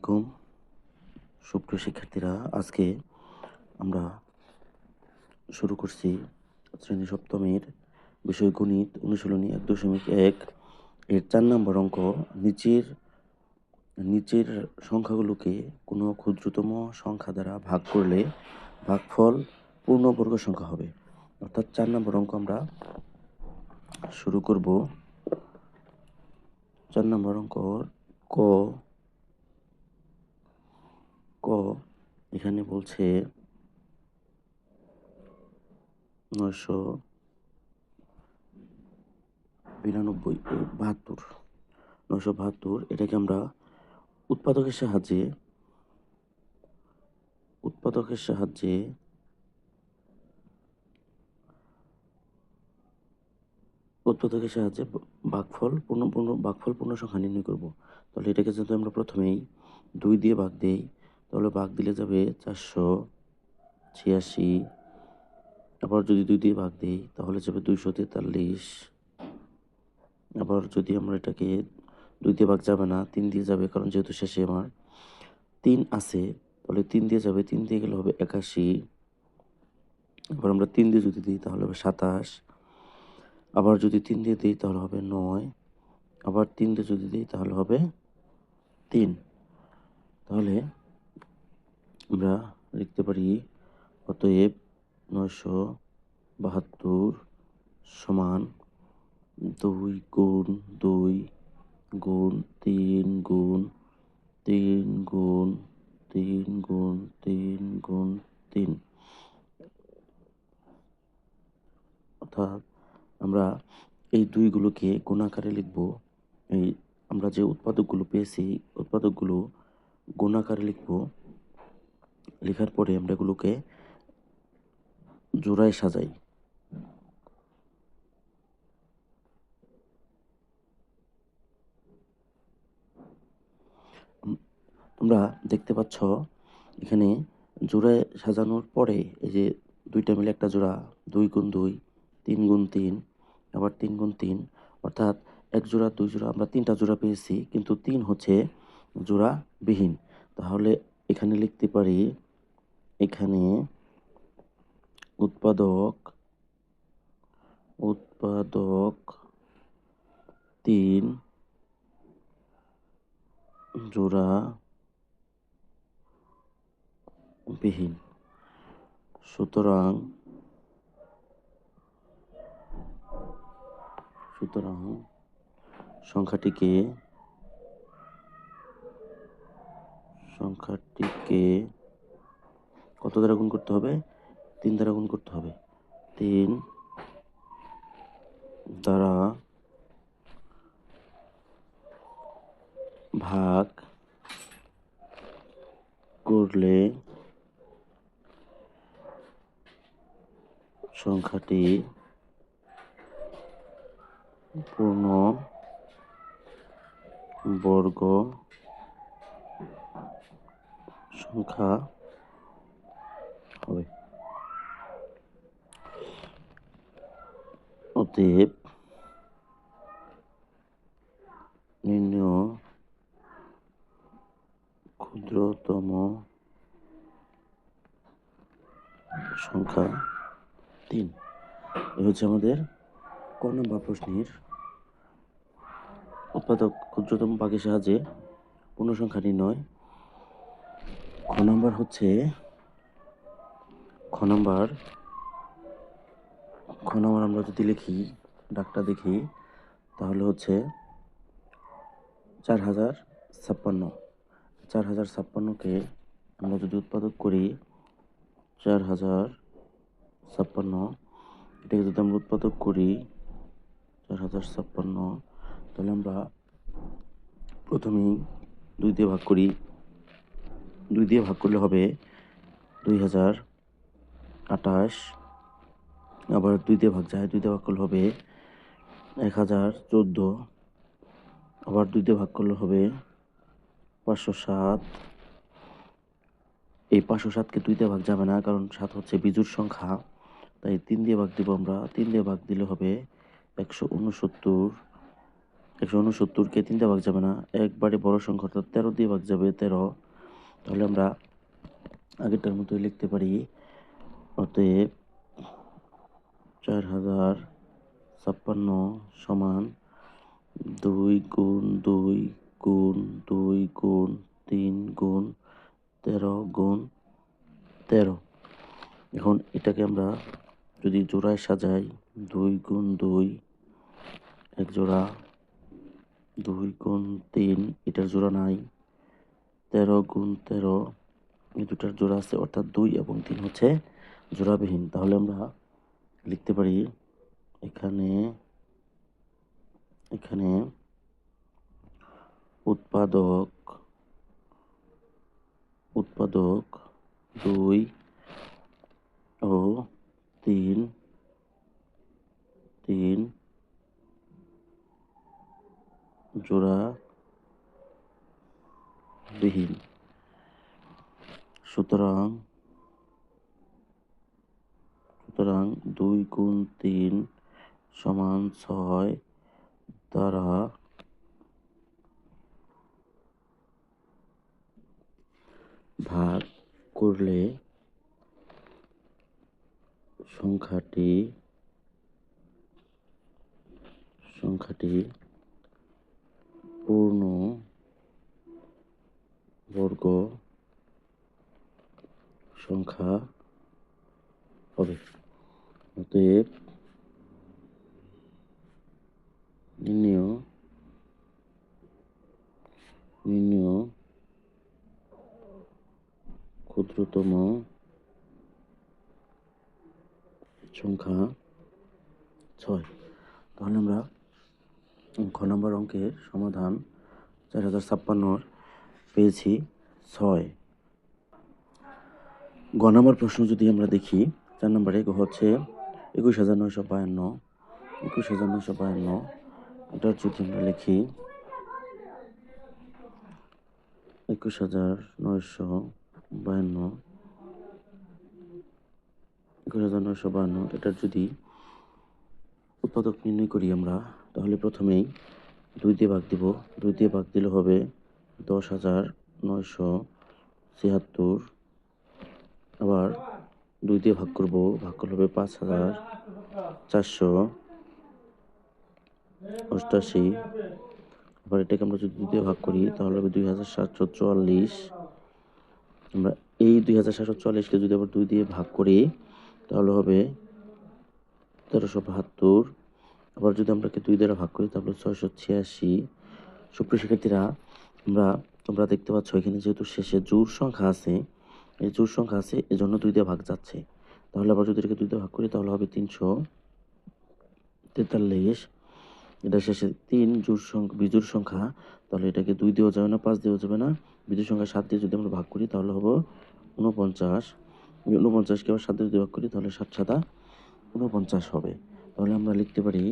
আলাইকুম। সুপ্রিয় শিক্ষার্থীরা, আজকে আমরা শুরু করছি শ্রেণি সপ্তমের বিষয় গণিত অনুশীলনী এক দশমিক এক এর চার নম্বর অঙ্ক। নিচের নিচের সংখ্যাগুলোকে কোনো ক্ষুদ্রতম সংখ্যা দ্বারা ভাগ করলে ভাগফল পূর্ণবর্গ সংখ্যা হবে। অর্থাৎ চার নম্বর অঙ্ক আমরা শুরু করব। চার নম্বর অঙ্ক ক ক এখানে বলছে নয়শো বিরানব্বই বাহাত্তর, নয়শো বাহাত্তর এটাকে আমরা উৎপাদকের সাহায্যে উৎপাদকের সাহায্যে উৎপাদকের সাহায্যে ব- ভাগফল পূর্ণ পূর্ণ ভাগফল পূর্ণ সংখ্যা নির্ণয় করব। তাহলে এটাকে যেহেতু আমরা প্রথমেই দুই দিয়ে ভাগ দেই তাহলে ভাগ দিলে যাবে চারশো ছিয়াশি। আবার যদি দুই দিয়ে ভাগ দিই, তাহলে যাবে দুইশো তেতাল্লিশ। আবার যদি আমরা এটাকে দুই দিয়ে ভাগ যাবে না, তিন দিয়ে যাবে, কারণ যেহেতু শেষে আমার তিন আছে, তাহলে তিন দিয়ে যাবে, তিন দিয়ে গেলে হবে একাশি। আবার আমরা তিন দিয়ে যদি দিই, তাহলে হবে সাতাশ। আবার যদি তিন দিয়ে দিই, তাহলে হবে নয়। আবার তিন দিয়ে যদি দিই, তাহলে হবে তিন। তাহলে আমরা লিখতে পারি অতএব নয়শো বাহাত্তর সমান দুই গুণ দুই গুণ তিন গুণ তিন গুণ তিন গুণ তিন গুণ তিন। অর্থাৎ আমরা এই দুইগুলোকে গুণাকারে লিখব। এই আমরা যে উৎপাদকগুলো পেয়েছি, উৎপাদকগুলো গুণাকারে লিখব। লেখার পরে আমরা এগুলোকে জোড়ায় সাজাই। তোমরা দেখতে পাচ্ছ, এখানে জোড়ায় সাজানোর পরে এই যে দুইটা মিলে একটা জোড়া, দুই গুণ দুই, তিন গুণ তিন, আবার তিন গুণ তিন, অর্থাৎ এক জোড়া, দুই জোড়া, আমরা তিনটা জোড়া পেয়েছি, কিন্তু তিন হচ্ছে জোড়া বিহীন। তাহলে এখানে লিখতে পারি এখানে উৎপাদক উৎপাদক তিন জোড়া বিহীন। সুতরাং সুতরাং সংখ্যাটিকে সংখ্যাটিকে কত দ্বারা গুণ করতে হবে? তিন দ্বারা গুণ করতে হবে। তিন দ্বারা ভাগ করলে সংখ্যাটি পূর্ণ বর্গ সংখ্যা হবে অতএব নির্ণয় ক্ষুদ্রতম সংখ্যা তিন এ হচ্ছে আমাদের ক নম্বর প্রশ্নের উৎপাদক ক্ষুদ্রতম ভাগের সাহায্যে পূর্ণ সংখ্যা নির্ণয় খ নম্বর হচ্ছে খ নম্বর খ নম্বর আমরা যদি লিখি, ডাকটা দেখি, তাহলে হচ্ছে চার হাজার ছাপ্পান্ন। চার হাজার ছাপ্পান্নকে আমরা যদি উৎপাদক করি, চার হাজার ছাপ্পান্ন। এটাকে যদি আমরা উৎপাদক করি, চার হাজার ছাপ্পান্ন, তাহলে আমরা প্রথমেই দুই দিয়ে ভাগ করি। দুই দিয়ে ভাগ করলে হবে দুই হাজার আঠাশ, আবার দুই ভাগ যায় দুই ভাগ করলে হবে এক হাজার চোদ্দ, আবার দুই ভাগ করলে হবে পাঁচশো সাত। এই পাঁচশো সাতকে দুই দিয়ে ভাগ যাবে না, কারণ সাত হচ্ছে বিজুর সংখ্যা। তাই তিন দিয়ে ভাগ দিব আমরা, তিন দিয়ে ভাগ দিলে হবে একশো উনসত্তর। একশো উনসত্তরকে তিনটা ভাগ যাবে না, একবারে বড় সংখ্যা, অর্থাৎ তেরো দিয়ে ভাগ যাবে তেরো। তাহলে আমরা আগেরটার মতোই লিখতে পারি অতএব চার হাজার ছাপ্পান্ন সমান দুই গুণ দুই গুণ দুই গুণ তিন গুণ তেরো গুণ তেরো। এখন এটাকে আমরা যদি জোড়ায় সাজাই, দুই গুণ দুই, এক জোড়া, দুই গুণ তিন, এটার জোড়া নাই। তেরো গুণ তেরো, এই দুটার জোড়া আছে অর্থাৎ দুই এবং তিন হচ্ছে জোড়াবিহীন। তাহলে আমরা লিখতে পারি এখানে এখানে উৎপাদক উৎপাদক দুই ও তিন তিন জোড়া বিহীন সুতরাং সুতরাং দুই গুণ তিন সমান ছয় দ্বারা ভাগ করলে সংখ্যাটি সংখ্যাটি পূর্ণ বর্গ সংখ্যা হবে। অতএব নির্ণয় নির্ণয় ক্ষুদ্রতম সংখ্যা ছয়। তাহলে আমরা খ নম্বর অঙ্কের সমাধান চার হাজার ছাপ্পান্নর পেয়েছি ছয়। গ নম্বর প্রশ্ন যদি আমরা দেখি, চার নম্বরে হচ্ছে একুশ হাজার নয়শো বায়ান্ন, একুশ হাজার নয়শো বায়ান্ন, এটা যদি আমরা লিখি। একুশ হাজার নয়শো বায়ান্ন, একুশ হাজার নয়শো বায়ান্ন এটার যদি উৎপাদক নির্ণয় করি আমরা, তাহলে প্রথমেই দুই দিয়ে ভাগ দিব। দুই দিয়ে ভাগ দিলে হবে দশ হাজার নয়শো ছিয়াত্তর। আবার দুই দিয়ে ভাগ করব, ভাগ করলে হবে পাঁচ হাজার চারশো অষ্টাশি। আবার এটাকে আমরা যদি দুই দিয়ে ভাগ করি, তাহলে হবে দুই হাজার সাতশো চুয়াল্লিশ। আমরা এই দুই হাজার সাতশো চুয়াল্লিশকে যদি আবার দুই দিয়ে ভাগ করি, তাহলে হবে তেরোশো বাহাত্তর। আবার যদি আমরা দুই দ্বারা ভাগ করি, তাহলে ছয়শো ছিয়াশি। সুপ্রিয় শিক্ষার্থীরা, আমরা, তোমরা দেখতে পাচ্ছ এখানে যেহেতু শেষে জোর সংখ্যা আছে এই জোর সংখ্যা আছে, এজন্য দুই দিয়ে ভাগ যাচ্ছে। তাহলে আবার যদি এটাকে দুই দিয়ে ভাগ করি, তাহলে হবে তিনশো তেতাল্লিশ। এটা শেষে তিন, জোর সংখ্যা বিজোর সংখ্যা, তাহলে এটাকে দুই দিয়েও যাবে না, পাঁচ দিয়েও যাবে না। বিজোর সংখ্যা সাত দিয়ে যদি আমরা ভাগ করি, তাহলে হবে উনপঞ্চাশ উনপঞ্চাশকে আবার সাত দিয়ে যদি ভাগ করি, তাহলে সাত সাতা উনপঞ্চাশ হবে। তাহলে আমরা লিখতে পারি,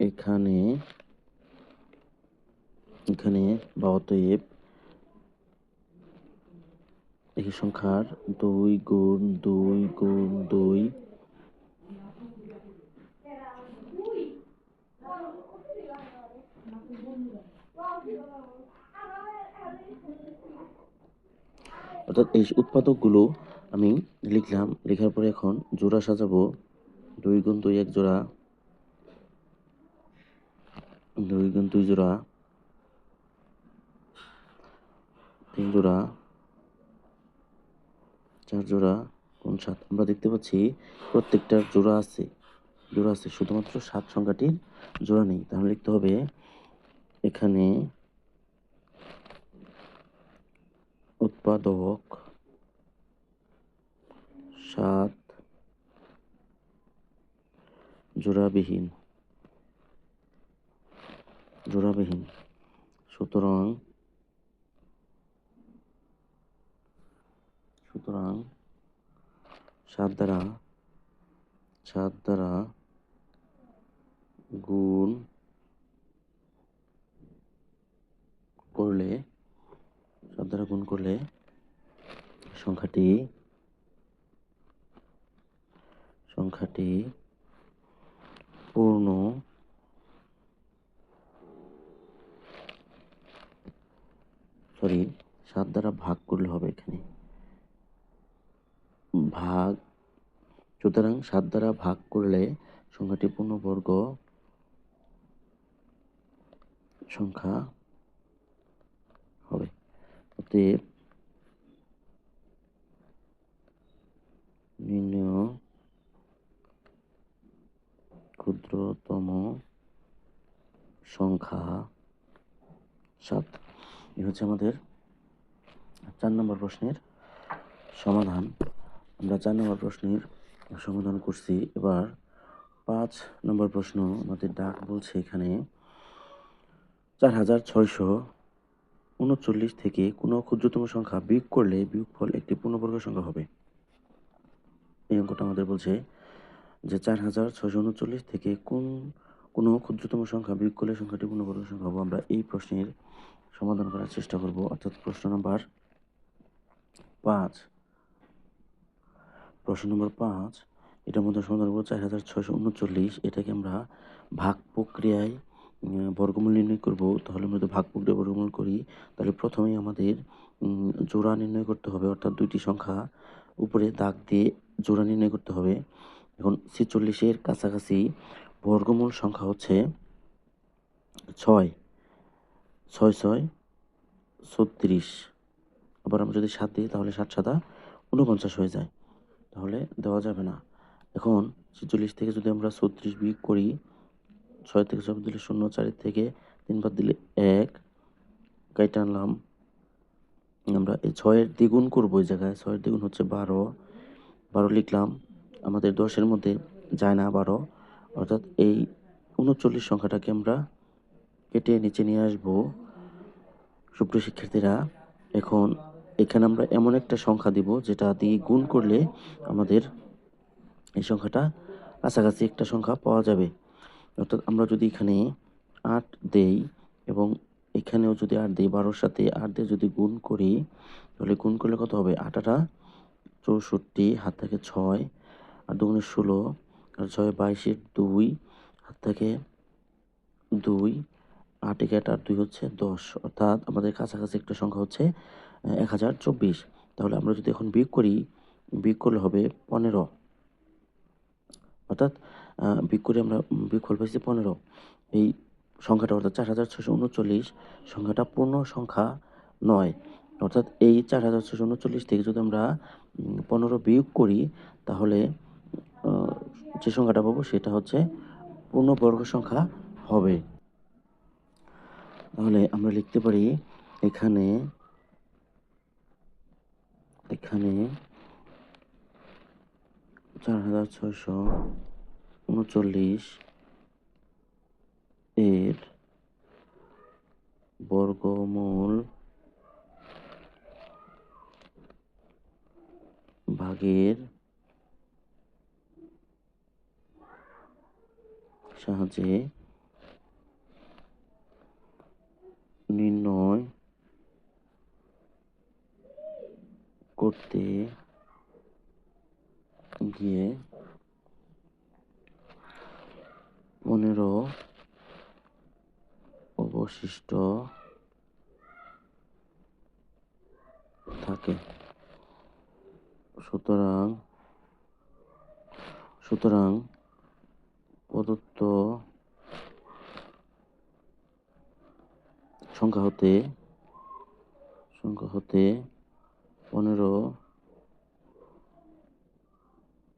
এখানে এখানে বা অতএব এই সংখ্যার দুই গুণ দুই গুণ দুই। অর্থাৎ এই উৎপাদকগুলো আমি লিখলাম, লেখার পরে এখন জোড়া সাজাবো। দুই গুণ দুই এক জোড়া। দুই গুণ দুই জোড়া। তিন জোড়া। চার জোড়া কোন সাত? আমরা দেখতে পাচ্ছি প্রত্যেকটার জোড়া আছে জোড়া আছে, শুধুমাত্র সাত সংখ্যাটির জোড়া নেই। তাহলে লিখতে হবে এখানে উৎপাদক সাত জোড়াবিহীন জোড়াবিহীন। সুতরাং সুতরাং সাত দ্বারা সাত দ্বারা গুণ করলে, সাত দ্বারা গুণ করলে সংখ্যাটি সংখ্যাটি পূর্ণ সরি, সাত দ্বারা ভাগ করলে হবে এখানে। ভাগ, সুতরাং সাত দ্বারা ভাগ করলে সংখ্যাটি পূর্ণবর্গ সংখ্যা হবে। অতএব ক্ষুদ্রতম সংখ্যা সাত। এ হচ্ছে আমাদের চার নম্বর প্রশ্নের সমাধান। আমরা চার নম্বর প্রশ্নের সমাধান করছি। এবার পাঁচ নম্বর প্রশ্ন আমাদের ডাক বলছে এখানে, চার হাজার ছয়শো উনচল্লিশ থেকে কোনো ক্ষুদ্রতম সংখ্যা বিয়োগ করলে বিয়োগফল একটি পূর্ণবর্গ সংখ্যা হবে। এই অঙ্কটা আমাদের বলছে যে চার হাজার ছয়শো উনচল্লিশ থেকে কোন, কোনো ক্ষুদ্রতম সংখ্যা বিয়োগ করলে সংখ্যাটি পূর্ণবর্গ সংখ্যা হবে? আমরা এই প্রশ্নের সমাধান করার চেষ্টা করব। অর্থাৎ প্রশ্ন নাম্বার পাঁচ। প্রশ্ন নম্বর পাঁচ, এটার মধ্যে করব চার হাজার ছয়শো উনচল্লিশ, এটাকে আমরা ভাগ প্রক্রিয়ায় বর্গমূল নির্ণয় করব। তাহলে আমরা যদি ভাগ প্রক্রিয়া বর্গমূল করি, তাহলে প্রথমেই আমাদের জোড়া নির্ণয় করতে হবে, অর্থাৎ দুইটি সংখ্যা উপরে দাগ দিয়ে জোড়া নির্ণয় করতে হবে। এখন ছেচল্লিশের কাছাকাছি বর্গমূল সংখ্যা হচ্ছে ছয় ছয় ছয়, ছত্রিশ। আবার আমরা যদি সাত দিই, তাহলে সাত সাতা উনপঞ্চাশ হয়ে যায়। তাহলে দেওয়া যাবে না। এখন ছেচল্লিশ থেকে যদি আমরা ছত্রিশ বিয়োগ করি, ছয় থেকে ছয় দিলে শূন্য চারের থেকে তিন বাদ দিলে এক কাইটা আনলাম। আমরা এই ছয়ের দ্বিগুণ করব এই জায়গায়। ছয়ের দ্বিগুণ হচ্ছে বারো। বারো লিখলাম, আমাদের দশের মধ্যে যায় না বারো। অর্থাৎ এই উনচল্লিশ সংখ্যাটাকে আমরা কেটে নিচে নিয়ে আসব। সুপ্রিয় শিক্ষার্থীরা, এখন এখানে আমরা এমন একটা সংখ্যা দিব যেটা দিয়ে গুণ করলে আমাদের এই সংখ্যাটা কাছাকাছি একটা সংখ্যা পাওয়া যাবে। অর্থাৎ আমরা যদি এখানে আট দেই এবং এখানেও যদি আট দিই, বারোর সাথে আট দিয়ে যদি গুণ করি, তাহলে গুণ করলে কত হবে? আটাটা চৌষট্টি, হাত থেকে ছয় আর দুগুণে ষোলো, আর ছয় বাইশের দুই, হাত থেকে দুই, আট একে আট আর দুই হচ্ছে দশ। অর্থাৎ আমাদের কাছাকাছি একটা সংখ্যা হচ্ছে এক হাজার চব্বিশ। তাহলে আমরা যদি এখন বিয়োগ করি, বিয়োগ করলে হবে পনেরো। অর্থাৎ বিয়োগ করে আমরা বিয়োগফল পাইছি পনেরো। এই সংখ্যাটা অর্থাৎ চার হাজার ছশো উনচল্লিশ, সংখ্যাটা পূর্ণ সংখ্যা নয়। অর্থাৎ এই চার হাজার ছশো উনচল্লিশ থেকে যদি আমরা পনেরো বিয়োগ করি, তাহলে যে সংখ্যাটা পাবো সেটা হচ্ছে পূর্ণবর্গ সংখ্যা হবে। তাহলে আমরা লিখতে পারি এখানে এখানে চার হাজার ছয়শো উনচল্লিশ এর বর্গমূল ভাগের সাহায্যে নির্ণয় করতে গিয়ে পনেরো অবশিষ্ট থাকে। সুতরাং সুতরাং প্রদত্ত সংখ্যা হতে সংখ্যা হতে পনেরো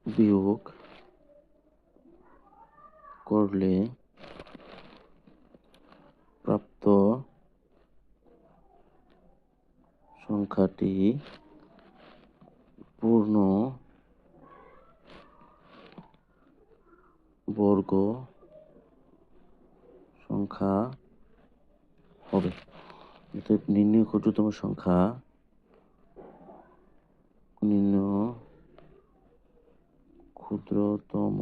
বিয়োগ করলে প্রাপ্ত সংখ্যাটি পূর্ণ বর্গ সংখ্যা হবে। অতএব নির্ণয় ক্ষুদ্রতম সংখ্যা নির্ণয় ক্ষুদ্রতম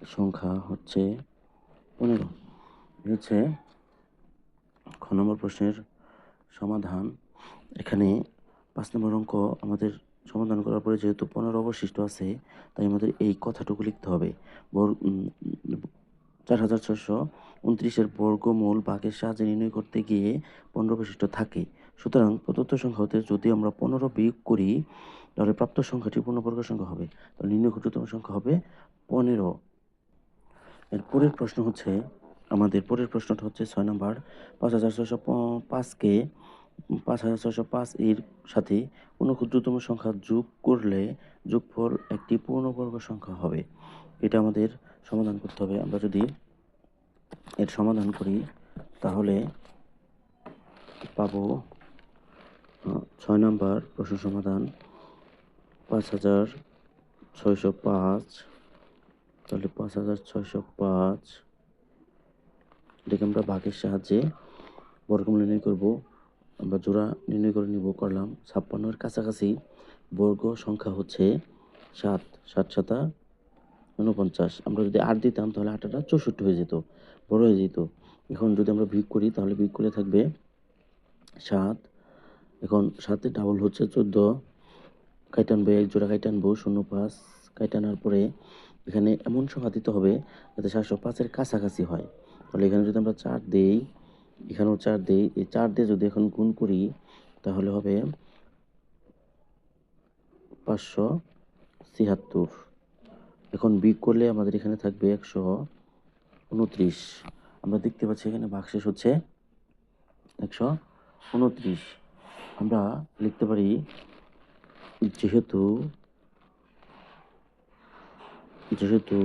সংখ্যা হচ্ছে পনেরো। হচ্ছে খ নম্বর প্রশ্নের সমাধান। এখানে পাঁচ নম্বর অঙ্ক আমাদের সমাধান করার পরে যেহেতু পনেরো অবশিষ্ট আছে, তাই আমাদের এই কথাটুকু লিখতে হবে। চার হাজার ছশো উনত্রিশের বর্গমূল বাঘের সাহায্যে নির্ণয় করতে গিয়ে পনেরো অবশিষ্ট থাকে। সুতরাং প্রদত্ত সংখ্যা হতে যদি আমরা পনেরো বিয়োগ করি, তাহলে প্রাপ্ত সংখ্যাটি পূর্ণবর্গ সংখ্যা হবে। তাহলে নির্ণয় ক্ষুদ্রতম সংখ্যা হবে পনেরো। এর পরের প্রশ্ন হচ্ছে, আমাদের পরের প্রশ্নটা হচ্ছে ছয় নম্বর, পাঁচ হাজার ছয়শো পাঁচকে, পাঁচ হাজার ছয়শো পাঁচ এর সাথে কোনো ক্ষুদ্রতম সংখ্যা যোগ করলে যোগফল একটি পূর্ণবর্গ সংখ্যা হবে। এটা আমাদের সমাধান করতে হবে। আমরা যদি এর সমাধান করি, তাহলে পাবো ছয় নম্বর প্রশ্ন সমাধান পাঁচ হাজার ছয়শো পাঁচ। তাহলে পাঁচ হাজার ছয়শো পাঁচ। এটাকে আমরা ভাগের সাহায্যে বর্গমূল নির্ণয় করব। আমরা জোড়া নির্ণয় করে নিব, করলাম ছাপ্পান্নর কাছাকাছি বর্গ সংখ্যা হচ্ছে সাত সাত সাতা উনপঞ্চাশ আমরা যদি আট দিতাম তাহলে আটটা চৌষট্টি হয়ে যেত, বড় হয়ে যেত। এখন যদি আমরা বিয়োগ করি তাহলে বিয়োগ করে থাকবে সাত এখন সাতে ডাবল হচ্ছে চোদ্দ। কাইটানবে এক জোড়া কাইটানবো শূন্য পাঁচ। কাইটানার পরে এখানে এমন সংখ্যা দিতে হবে যাতে সাতশো পাঁচের কাছাকাছি হয়। তাহলে এখানে যদি আমরা চার দিই, এখানেও চার দিই, এই চার দিয়ে যদি এখন গুণ করি, তাহলে হবে পাঁচশো ছিয়াত্তর। এখন বিগ করলে আমাদের এখানে থাকবে একশো উনত্রিশ। আমরা দেখতে পাচ্ছি এখানে ভাগশেষ হচ্ছে একশো উনত্রিশ। আমরা লিখতে পারি যেহেতু যেহেতু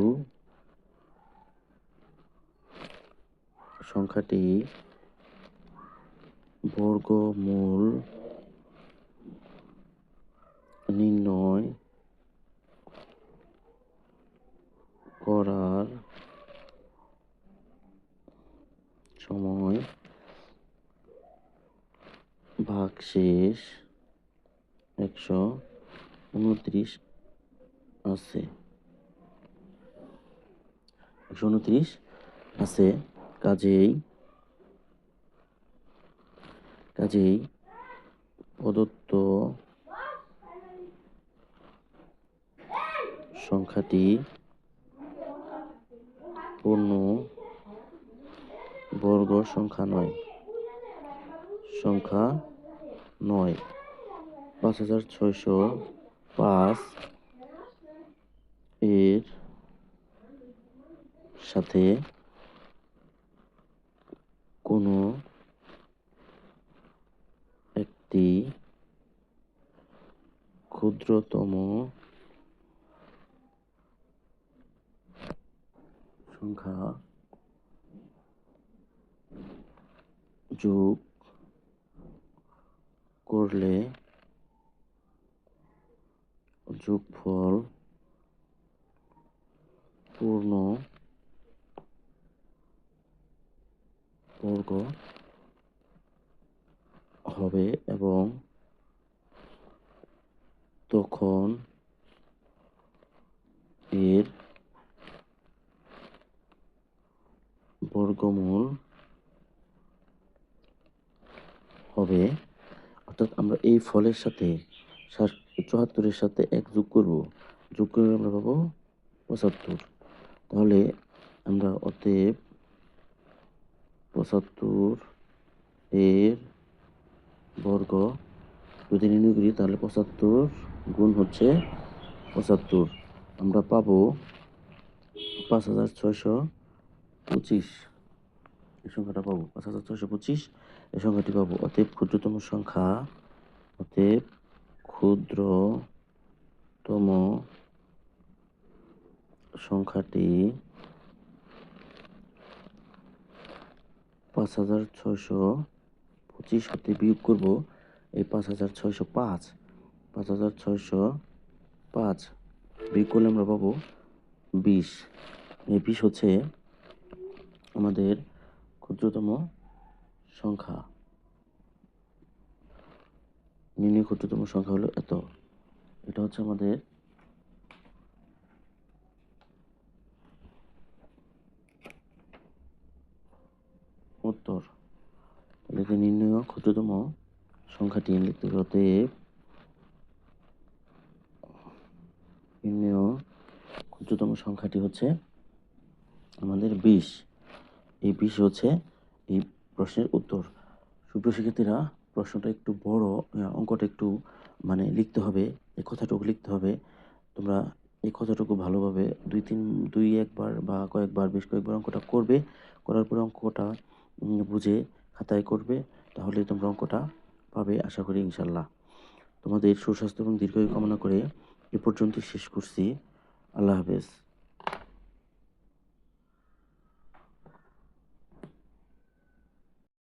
সংখ্যাটি বর্গমূল নির্ণয় করার সময় ভাগশেষ একশো উনত্রিশ আছে। একশো উনত্রিশ আছে, কাজেই কাজেই প্রদত্ত সংখ্যাটি পূর্ণ বর্গ সংখ্যা নয়, সংখ্যা নয়। পাঁচ হাজার ছয়শো পাঁচ এর সাথে কোনো একটি ক্ষুদ্রতম সংখ্যা যোগ করলে যোগফল পূর্ণ বর্গ হবে এবং তখন এর বর্গমূল হবে অর্থাৎ আমরা এই ফলের সাথে চুয়াত্তরের সাথে এক যোগ করব। যোগ করে আমরা পাবো পঁচাত্তর। তাহলে আমরা অতএব পঁচাত্তর এর বর্গ যদি নির্ণয় করি, তাহলে পঁচাত্তর গুণ হচ্ছে পঁচাত্তর। আমরা পাবো পাঁচ হাজার ছয়শো পঁচিশ। এই সংখ্যাটা পাবো পাঁচ হাজার ছয়শো পঁচিশ। এই সংখ্যাটি পাবো। অতএব ক্ষুদ্রতম সংখ্যা, অতএব ক্ষুদ্রতম সংখ্যাটি পাঁচ হাজার ছয়শো পঁচিশ হতে বিয়োগ করব। এই পাঁচ হাজার ছয়শো পাঁচ পাঁচ হাজার ছয়শো পাঁচ বিয়োগ করলে আমরা পাবো বিশ। এই বিশ হচ্ছে আমাদের ক্ষুদ্রতম সংখ্যা। নির্ণয় ক্ষুদ্রতম সংখ্যা হলো এত। এটা হচ্ছে আমাদের উত্তর। তাহলে নির্ণয় ক্ষুদ্রতম সংখ্যাটি লিখতে অতএব নির্ণয় ক্ষুদ্রতম সংখ্যাটি হচ্ছে আমাদের বিশ। এই বিশ হচ্ছে এই প্রশ্নের উত্তর। সুপ্রিয় শিক্ষার্থীরা, প্রশ্নটা একটু বড় অঙ্কটা একটু মানে লিখতে হবে, এই কথাটুকু লিখতে হবে। তোমরা এই কথাটুকু ভালোভাবে দুই তিন, দুই একবার বা কয়েকবার, বেশ কয়েকবার অঙ্কটা করবে। করার পরে অঙ্কটা বুঝে খাতায় করবে, তাহলে তোমরা অঙ্কটা পাবে, আশা করি ইনশাল্লাহ তোমাদের সুস্বাস্থ্য এবং দীর্ঘায়ু কামনা করে এ পর্যন্ত শেষ করছি। আল্লাহ হাফেজ।